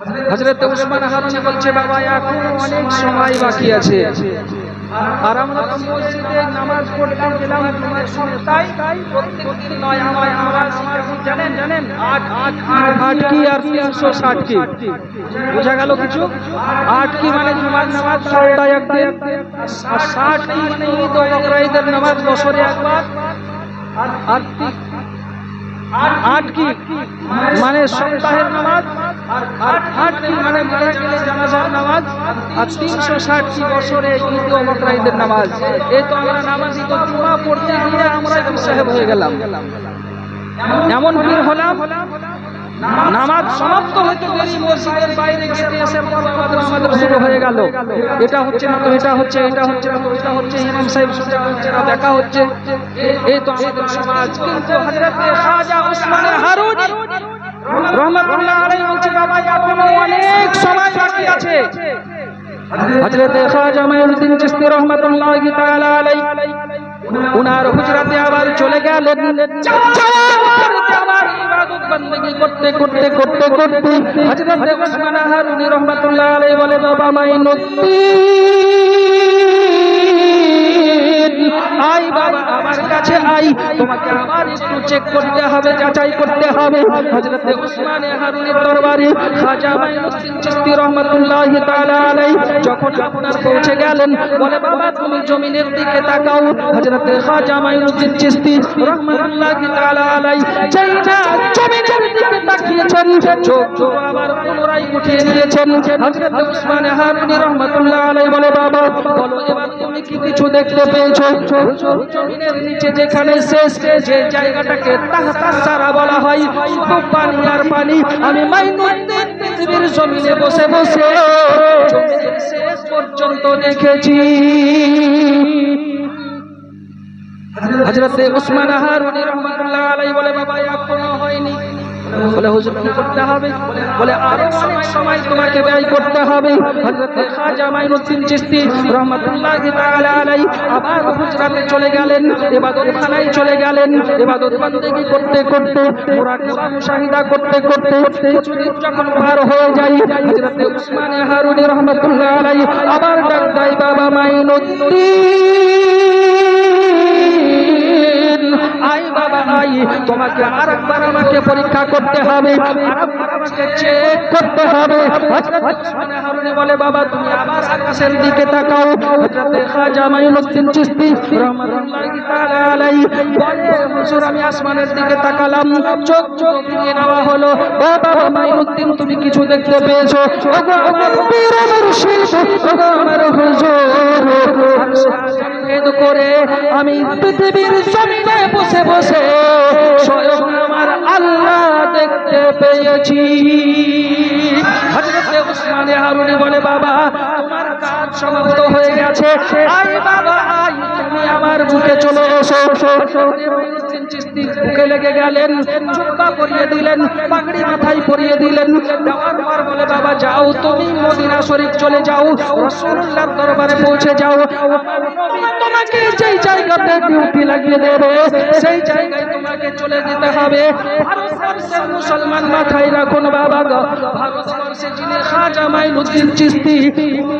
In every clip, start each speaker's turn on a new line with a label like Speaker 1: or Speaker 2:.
Speaker 1: হযরত উসমান হারুনি বলছে, বাবা, এখন অনেক সময় বাকি আছে। আর আমরা তো মসজিদে নামাজ পড়তে গেলাম সপ্তাহে প্রত্যেকদিন নয় আমার নামাজ কেমন জানেন জানেন, আট আট কি আর তিনশো ষাট কি? বোঝা গেল কিছু? আট কি মানে জুমার নামাজ সপ্তাহে একদিন, আর ষাট কি মানে ঈদ ও বকরা ঈদের নামাজ বছরে একবার, আর কি আট কি? মানে সপ্তাহের নামাজ? আট কি? মানে ষাট কি বছরে ঈদ ও নামাজ? এই তো আমরা নামাজি পড়তে গিয়ে আমরা সাহেব হয়ে গেলাম। এমন ভিড় হলাম নামাজ সমাপ্ত হতে দেরি মসজিদের বাইরে গেটে এসে আমাদের আমাদের শুরু হয়ে গেল। এটা হচ্ছে না তো, এটা হচ্ছে এটা হচ্ছে না তো, এটা হচ্ছে, ইমাম সাহেব সোজা হচ্ছে না, দেখা হচ্ছে। এই তো আমাদের সমাজ। কিন্তু হযরতে খাজা উসমান হারুনি রহমাতুল্লাহ আলাইহি বলছে, বাবা, এখনও অনেক সময় বাকি আছে। হযরতে খাজা মাইনুদ্দিন চিশতি রহমাতুল্লাহি তাআলা আলাইহি, উনার হুজরাতে আবার চলে গেলেন। বান্দাগি করতে করতে করতে করতে হযরত ওসমান হারুনি রাহমাতুল্লাহ আলাইহি বলে বাবা মাই নতি তোমাকে আবার একটু চেক করতে হবে, যাচাই করতে হবে। হযরত উসমান হারুনির দরবারে খাজা মাইনুদ্দিন চিশতি রাহমাতুল্লাহি তাআলা আলাইহি যখন আপনার পৌঁছে গেলেন, বলে, বাবা, তুমি জমিনের দিকে তাকাও। হযরত খাজা মাইনুদ্দিন চিশতি রাহমাতুল্লাহি তাআলা আলাইহি যেই জমিনের দিকে তাকিয়েছেন, চোখ আবার পুনরায় হযরত উসমান হারুনি রাহমাতুল্লাহ আলাইহি শেষ পর্যন্ত দেখেছি। হযরতে উসমান হারুনি বলে, বাবা, এখনও হয়নি। বলে, হুজুর, কি করতে হবে? বলে, আরও অনেক সময় তোমাকে ব্যয় করতে হবে। হযরত খাজা চিশতি তাআলা আলাই আবার হুজরাতে চলে গেলেন ইবাদতখানায় চলে গেলেন। ইবাদত করতে করতে, মুরাকাবা মুশাহিদা করতে করতে কিছুদিন যখন পার হয়ে যায়, হযরত উসমান আলাই আবার ডাক দেয়, বাবা মাইনুদ্দিন! তোমাকে আরেকবার আমাকে পরীক্ষা করতে হবে। চেক করতে হবে। বলে, বাবা, তুমি আবার আকাশের দিকে তাকাও। তাকালাম। চোখ চোখ নেওয়া হলো। তুমি কিছু দেখতে পেয়েছ? আমার পীর আমার হুজুর ভেদ করে আমি পৃথিবীর জমিনে বসে বসে স্বয়ং আমার আল্লাহ দেখতে পেয়েছি। উসমানে হারুনি বলে, বাবা কাজ সমাপ্ত হয়ে গেছে। আই বাবা আই আমার বুকে চলে এসো। বুকে লেগে গেলেন পরিয়ে দিলেন, পাগড়ি মাথায় পরিয়ে দিলেন। বলে, বাবা, যাও, তুমি মদিনা শরীফ চলে যাও রাসূলুল্লাহর দরবারে পৌঁছে যাও। জায়গাতে ডিউটি লাগিয়ে দেবে। সেই জায়গায় তোমাকে চলে যেতে হবে। ভারতবর্ষের মুসলমান মাথায় রাখুন বাবা গো। ভারতবর্ষে যিনি খাজা মাইনুদ্দিন চিস্তি।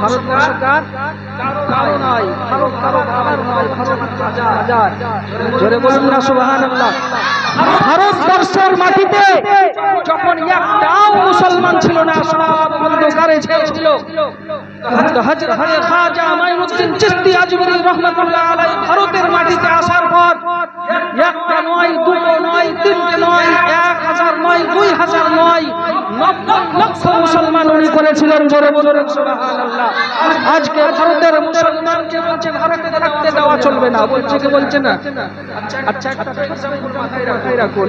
Speaker 1: ভারতবর্ষ কার কারও নয় ভারত কারও নয় ভারত হাজার জোরে বলুন না, সুবহানাল্লাহ। ভারতবর্ষের মাটিতে যখন একটাও মুসলমান ছিল না সব অন্ধকারে ছিল ভারতের মাটিতে আসার পর একটা নয়, দুটো নয়, তিনটে নয়, এক হাজার নয়, দুই হাজার নয় মুসলমান উনি করেছিলেন জোরে জোরে আজকে ভারতের মুসলমানকে বলছে ভারতে থাকতে দেওয়া চলবে না। বলছে কি, বলছে না? আচ্ছা রাখুন।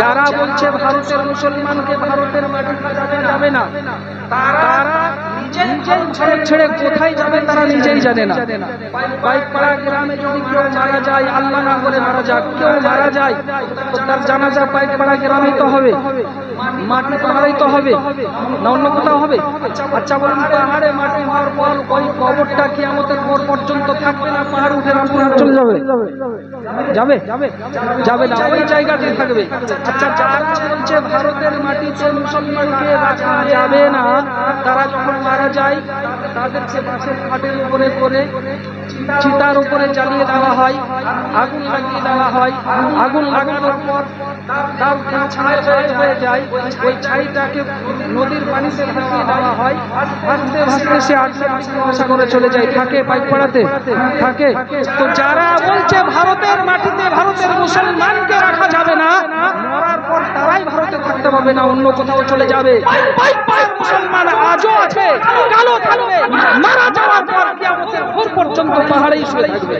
Speaker 1: যারা বলছে ভারতের মুসলমানকে ভারতের মাটি যাবে না, তারা ভারত ছেড়ে কোথায় যাবে তারা নিজেই জানে না। পাইকপাড়া গ্রামে যদি কেউ মারা যায়, আল্লাহ না করে মারা যাক। কেউ মারা যায় তার জানাজা পাইকপাড়া গ্রামেই তো হবে। মাটি পাহাড়েই তো হবে, না অন্য কোথাও হবে? আচ্ছা বলুন পাহাড়ে মাটি হওয়ার পর ওই কবরটা কি আমাদের পর পর্যন্ত থাকবে না, পাহাড় উঠে রামপুর চলে যাবে। যাবে? যাবে না, ওই জায়গাতেই থাকবে। আচ্ছা যারা বলছে ভারতের মাটিতে মুসলমানকে রাখা যাবে না, তারা যখন মারা যায় তাদেরকে বাসের খাটের উপরে করে চিতার উপরে জ্বালিয়ে দেওয়া হয়, আগুন লাগিয়ে দেওয়া হয়। আগুন লাগানোর পর তার ছাই হয়ে যায় ওই ছাইটাকে নদীর পানিতে ভাসিয়ে দেওয়া হয়। ভাসতে ভাসতে সে আটকে করে চলে যায়। থাকে পাইক পাড়াতে, থাকে। তো যারা বলছে ভারতের মাটিতে ভারতের মুসলমানকে রাখা যাবে না, মরার পর তারাই ভারতে থাকতে পারবে না, অন্য কোথাও চলে যাবে। মুসলমান আজও আছে, কালো থাকবে। মারা যাওয়ার পর কিয়ামতের পর্যন্ত পাহাড়েই শুয়ে থাকবে